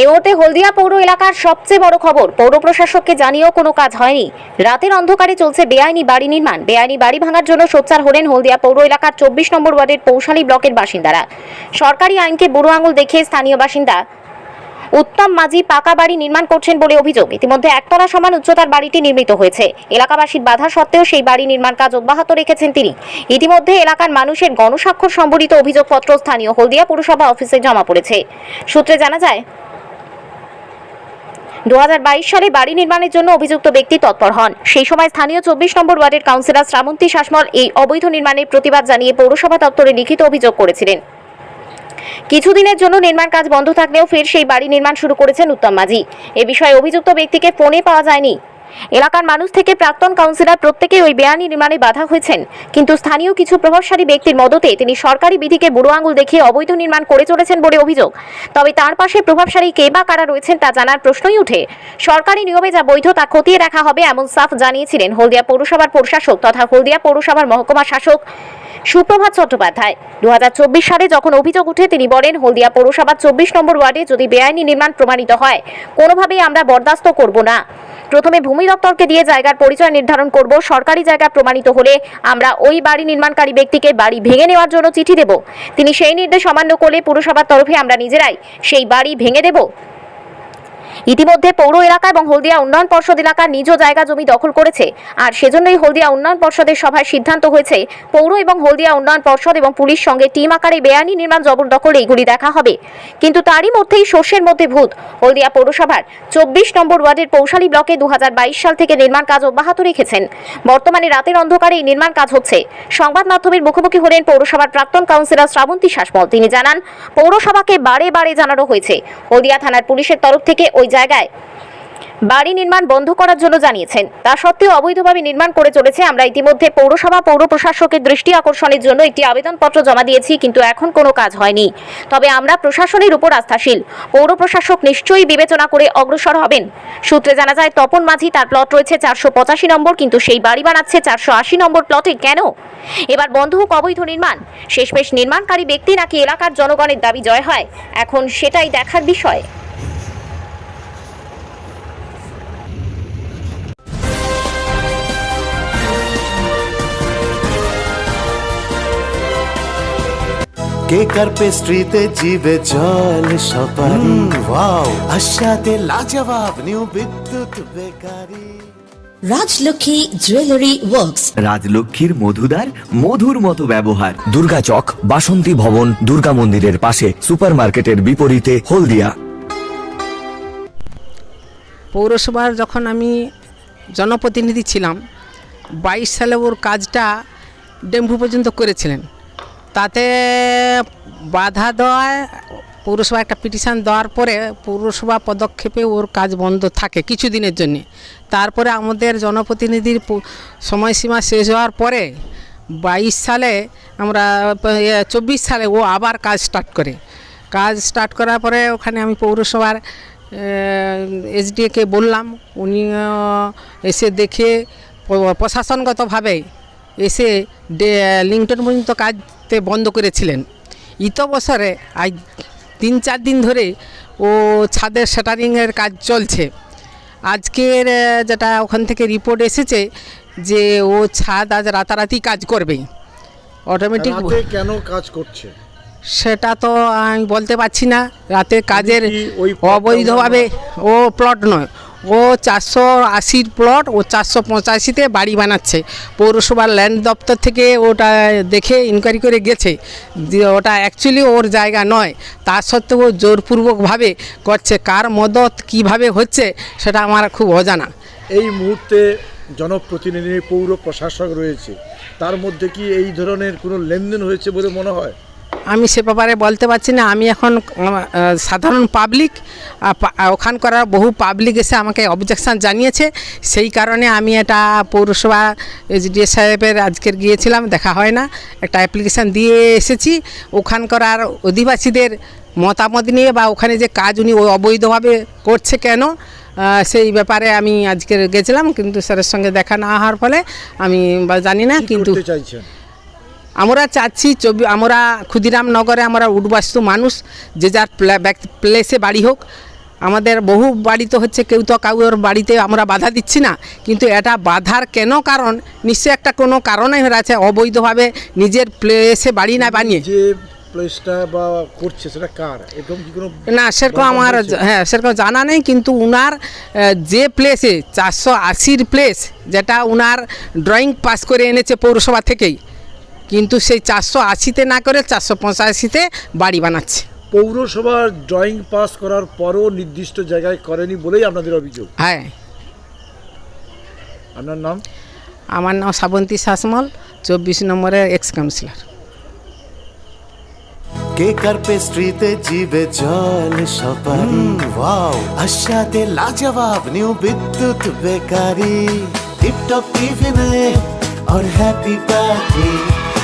এই মুহূর্তে হলদিয়া পৌর এলাকার সবচেয়ে বড় খবর, পৌর প্রশাসককে জানিয়েও কোনো কাজ হয়নি। রাতের অন্ধকারে চলছে বেআইনি বাড়ি নির্মাণ। বেআইনি বাড়ি ভাঙার জন্য সোচ্চার হলেন হলদিয়া পৌর এলাকার চব্বিশ নম্বর ওয়ার্ডের পৌশালী ব্লকের বাসিন্দারা। সরকারি আইনকে বুড়ো আঙুল দেখিয়ে স্থানীয় বাসিন্দা উত্তম মাঝি পাকা বাড়ি নির্মাণ করছেন বলে অভিযোগ। ইতিমধ্যে একতলা সমান উচ্চতার বাড়িটি নির্মিত হয়েছে। এলাকাবাসীর বাধা সত্ত্বেও সেই বাড়ি নির্মাণ কাজ অব্যাহত রেখেছেন তিনি। ইতিমধ্যে এলাকার মানুষের গণস্বাক্ষর সম্বলিত অভিযোগপত্র স্থানীয় হলদিয়া পুরসভা অফিসে জমা পড়েছে। সূত্রে জানা যায় দু হাজার বাইশ সালে বাড়ি নির্মাণের জন্য অভিযুক্ত ব্যক্তি তৎপর হন। সেই সময় স্থানীয় চব্বিশ নম্বর ওয়ার্ডের কাউন্সিলর শ্রাবন্তী শাসমল এই অবৈধ নির্মাণের প্রতিবাদ জানিয়ে পৌরসভা দপ্তরে লিখিত অভিযোগ করেছিলেন। কিছুদিনের জন্য নির্মাণ কাজ বন্ধ থাকলেও ফের সেই বাড়ি নির্মাণ শুরু করেছেন উত্তম মাঝি। এ বিষয়ে অভিযুক্ত ব্যক্তিকে ফোনে পাওয়া যায়নি। এলাকার মানুষ থেকে প্রাক্তন কাউন্সিলর প্রত্যেকে ওই বেআইনি নির্মাণে বাধা হয়েছেন। কিন্তু স্থানীয় কিছু প্রভাবশালী ব্যক্তির মদতে তিনি সরকারি বিধিকে বুড়ো আঙুল দেখিয়ে অবৈধ নির্মাণ করে চলেছেন বলে অভিযোগ। তবে তার পাশে প্রভাবশালী কে বা কারা রয়েছেন তা জানার প্রশ্নই উঠে। সরকারি নিয়মে যা বৈধ তা খতিয়ে দেখা হবে এমন সাফ জানিয়েছিলেন হলদিয়া পৌরসভার প্রশাসক তথা হলদিয়া পৌরসভার মহকুমা শাসক সুপ্রভাত চট্টোপাধ্যায়। দু হাজার চব্বিশ সালে যখন অভিযোগ উঠে, তিনি বলেন, হলদিয়া পৌরসভার চব্বিশ নম্বর ওয়ার্ডে যদি বেআইনি নির্মাণ প্রমাণিত হয়, কোনোভাবেই আমরা বরদাস্ত করব না। প্রথমে ভূমি দপ্তরকে দিয়ে জায়গার পরিচয় নির্ধারণ করব। সরকারি জায়গা প্রমাণিত হলে আমরা ওই বাড়ি নির্মাণকারী ব্যক্তিকে বাড়ি ভেঙে নেওয়ার জন্য চিঠি দেব। তিনি সেই নির্দেশ অমান্য করলে পুরসভার তরফে আমরা নিজেরাই সেই বাড়ি ভেঙে দেব। ইতিমধ্যে পৌর এলাকা এবং হলদিয়া উন্নয়ন পর্ষদ এলাকার নিজ জায়গা জমি দখল করেছে। আর সেজন্যই হলদিয়া উন্নয়ন পর্ষদের সভায় সিদ্ধান্ত হয়েছে, পৌর এবং হলদিয়া উন্নয়ন পর্ষদ এবং পুলিশ সঙ্গে টিম আকারে বেআইনি নির্মাণ জবরদখল এইগুলি দেখা হবে। কিন্তু তারই মধ্যেই শস্যের মধ্যে ভূত। হলদিয়া পৌরসভার চব্বিশ নম্বর ওয়ার্ডের পৌশালী ব্লকে দু হাজার বাইশ সাল থেকে নির্মাণ কাজ অব্যাহত রেখেছেন। বর্তমানে রাতের অন্ধকারে এই নির্মাণ কাজ হচ্ছে। সংবাদ মাধ্যমের মুখোমুখি হলেন পৌরসভার প্রাক্তন কাউন্সিলর শ্রাবন্তী শাসমল। তিনি জানান, পৌরসভাকে বারে বারে জানানো হয়েছে। হলদিয়া থানার পুলিশের তরফ থেকে ওই জায়গায়। বাড়ি নির্মাণ বন্ধ করার জন্য জানিয়েছেন। তা সত্ত্বেও অবৈধভাবে নির্মাণ করে চলেছে। আমরা ইতিমধ্যে পৌরসভা পৌর প্রশাসকের দৃষ্টি আকর্ষণের জন্য একটি আবেদনপত্র জমা দিয়েছি, কিন্তু এখন কোনো কাজ হয়নি। তবে আমরা প্রশাসনের উপর আস্থাশীল। পৌর প্রশাসক নিশ্চয়ই বিবেচনা করে অগ্রসর হবেন। সূত্রে জানা যায়, তপন মাঝি তার প্লট রয়েছে চারশো পঁচাশি নম্বর, কিন্তু সেই বাড়ি বানাচ্ছে চারশো আশি নম্বর প্লটে। কেন? এবার বন্ধ হোক অবৈধ নির্মাণ। শেষমেশ নির্মাণকারী ব্যক্তি নাকি এলাকার জনগণের দাবি জয় হয়? এখন সেটাই দেখার বিষয়। কেক আর পেস্ট্রিতে জিবে জল সপারি? ওয়াও। আশাতে লাজবাব new Bidyut bakery. Rajlakshmi jewellery works রাজলক্ষ্মীর মধুদার মধুর মতো ব্যবহার। দুর্গা চক বাসন্তী ভবন দুর্গা মন্দিরের পাশে সুপারমার্কেটের বিপরীতে হলদিয়া। পৌরসভার যখন আমি জনপ্রতিনিধি ছিলাম বাইশ সালে ওর কাজটা ডেম্বু পর্যন্ত করেছিলেন। তাতে বাধা দেওয়ায় পৌরসভা একটা পিটিশন দেওয়ার পরে পৌরসভা পদক্ষেপে ওর কাজ বন্ধ থাকে কিছুদিনের জন্য। তারপরে আমাদের জনপ্রতিনিধির সময়সীমা শেষ হওয়ার পরে বাইশ সালে আমরা চব্বিশ সালে ও আবার কাজ স্টার্ট করে। কাজ স্টার্ট করার পরে ওখানে আমি পৌরসভার এসডিএকে বললাম উনি এসে দেখে প্রশাসনগতভাবে এসে লিঙ্কটন পর্যন্ত কাজতে বন্ধ করেছিলেন। ইত বছরে আজ তিন চার দিন ধরে ও ছাদের শাটারিংয়ের কাজ চলছে। আজকের যেটা ওখান থেকে রিপোর্ট এসেছে যে ও ছাদ আজ রাতারাতি কাজ করবে অটোমেটিক কেন কাজ করছে? সেটা তো আমি বলতে পারছি না। রাতে কাজের ওই অবৈধভাবে ও প্লট নয়। ও চারশো আশির প্লট ও চারশো পঁচাশিতে বাড়ি বানাচ্ছে। পৌরসভার ল্যান্ড দপ্তর থেকে ওটা দেখে ইনকোয়ারি করে গেছে ওটা অ্যাকচুয়ালি ওর জায়গা নয়। তা সত্ত্বেও জোরপূর্বকভাবে করছে। কার মদত, কীভাবে হচ্ছে, সেটা আমার খুব অজানা। এই মুহূর্তে জনপ্রতিনিধি, পৌর প্রশাসক রয়েছে। তার মধ্যে কি এই ধরনের কোনো লেনদেন হয়েছে বলে মনে হয়? আমি সে ব্যাপারে বলতে পারছি না। আমি এখন সাধারণ পাবলিক ওখানকার বহু পাবলিক এসে আমাকে অবজেকশন জানিয়েছে। সেই কারণে আমি এটা পৌরসভা এসডিএ সাহেবের আজকের গিয়েছিলাম দেখা হয় না। একটা অ্যাপ্লিকেশান দিয়ে এসেছি। ওখানকার আর অধিবাসীদের মতামত নিয়ে বা ওখানে যে কাজ উনি অবৈধভাবে করছে কেন সেই ব্যাপারে আমি আজকে গেছিলাম। কিন্তু স্যারের সঙ্গে দেখা না হওয়ার ফলে আমি বা জানি না কিন্তু আমরা চাচ্ছি চব্বি আমরা ক্ষুদিরাম নগরে আমরা উডবাস্তু মানুষ যে যার প্লেসে বাড়ি হোক আমাদের বহু বাড়ি তো হচ্ছে কেউ তো কাউর বাড়িতে আমরা বাধা দিচ্ছি না কিন্তু এটা বাধার কেন কারণ? নিশ্চয়ই একটা কোনো কারণে আছে অবৈধভাবে নিজের প্লেসে বাড়ি না বানিয়ে। বা করছে সেটা কার? এরকম কি কোনো না সেরকম আমার হ্যাঁ সেরকম জানা নেই কিন্তু উনার যে প্লেসে চারশো আশির প্লেস যেটা উনার ড্রয়িং পাস করে এনেছে পৌরসভা থেকেই কিন্তু সেই চারশো আশিতে না করে চারশো পঁচাশিতে বাড়ি বানাচ্ছে পৌরসভার ড্রয়িং পাস করার পরও নির্দিষ্ট জায়গায় করেনি বলেই আপনাদের অভিযোগ হ্যাঁ আপনার নাম আমার নাম শ্রাবন্তী শাসমল চব্বিশ নম্বরের এক্স কাউন্সিলর কেকার পেস্ট্রিতে জিবে জল সপারি ওয়াও আশাতে লাজবাব নিউ বিদ্যুৎ বেকারি টিপটপ টিফিনে और हैप्पी पार्टी